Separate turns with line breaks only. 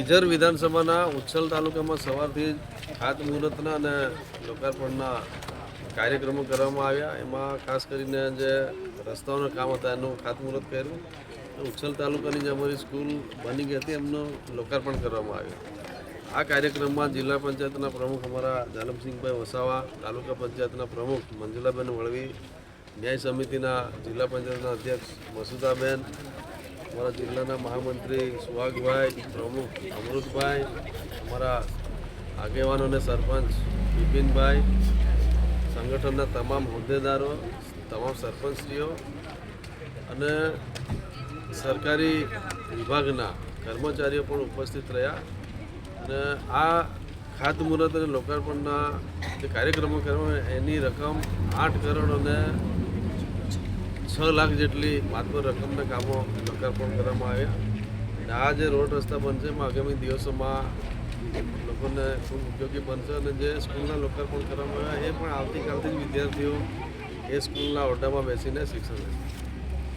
વિજર વિધાનસભાના ઉચ્છલ તાલુકામાં સવારથી ખાત મુહૂર્તના અને લોકાર્પણના કાર્યક્રમો કરવામાં આવ્યા. એમાં ખાસ કરીને જે રસ્તાઓના કામ હતા, એનું ખાતમુહૂર્ત કર્યું. ઉચ્છલ તાલુકાની જે અમારી સ્કૂલ બની ગઈ હતી, એમનું લોકાર્પણ કરવામાં આવ્યું. આ કાર્યક્રમમાં જિલ્લા પંચાયતના પ્રમુખ અમારા જાનમસિંહભાઈ વસાવા, તાલુકા પંચાયતના પ્રમુખ મંજુલાબેન વળવી, ન્યાય સમિતિના જિલ્લા પંચાયતના અધ્યક્ષ મસુદાબેન અમારા જિલ્લાના મહામંત્રી સુહાગભાઈ, પ્રમુખ અમૃતભાઈ, અમારા આગેવાનો અને સરપંચ બિપિનભાઈ, સંગઠનના તમામ હોદ્દેદારો, તમામ સરપંચશ્રીઓ અને સરકારી વિભાગના કર્મચારીઓ પણ ઉપસ્થિત રહ્યા. અને આ ખાતમુહૂર્ત અને લોકાર્પણના જે કાર્યક્રમો કરવામાં એની રકમ આઠ કરોડ અને છ લાખ જેટલી માત્ર રકમના કામો લોકાર્પણ કરવામાં આવ્યા. અને આ જે રોડ રસ્તા બનશે, એમાં આગામી દિવસોમાં લોકોને ખૂબ ઉપયોગી બનશે અને જે સ્કૂલના લોકાર્પણ કરવામાં આવ્યા, એ પણ આવતીકાલથી જ વિદ્યાર્થીઓ એ સ્કૂલના ઓરડામાં બેસીને શિક્ષણ લેશે.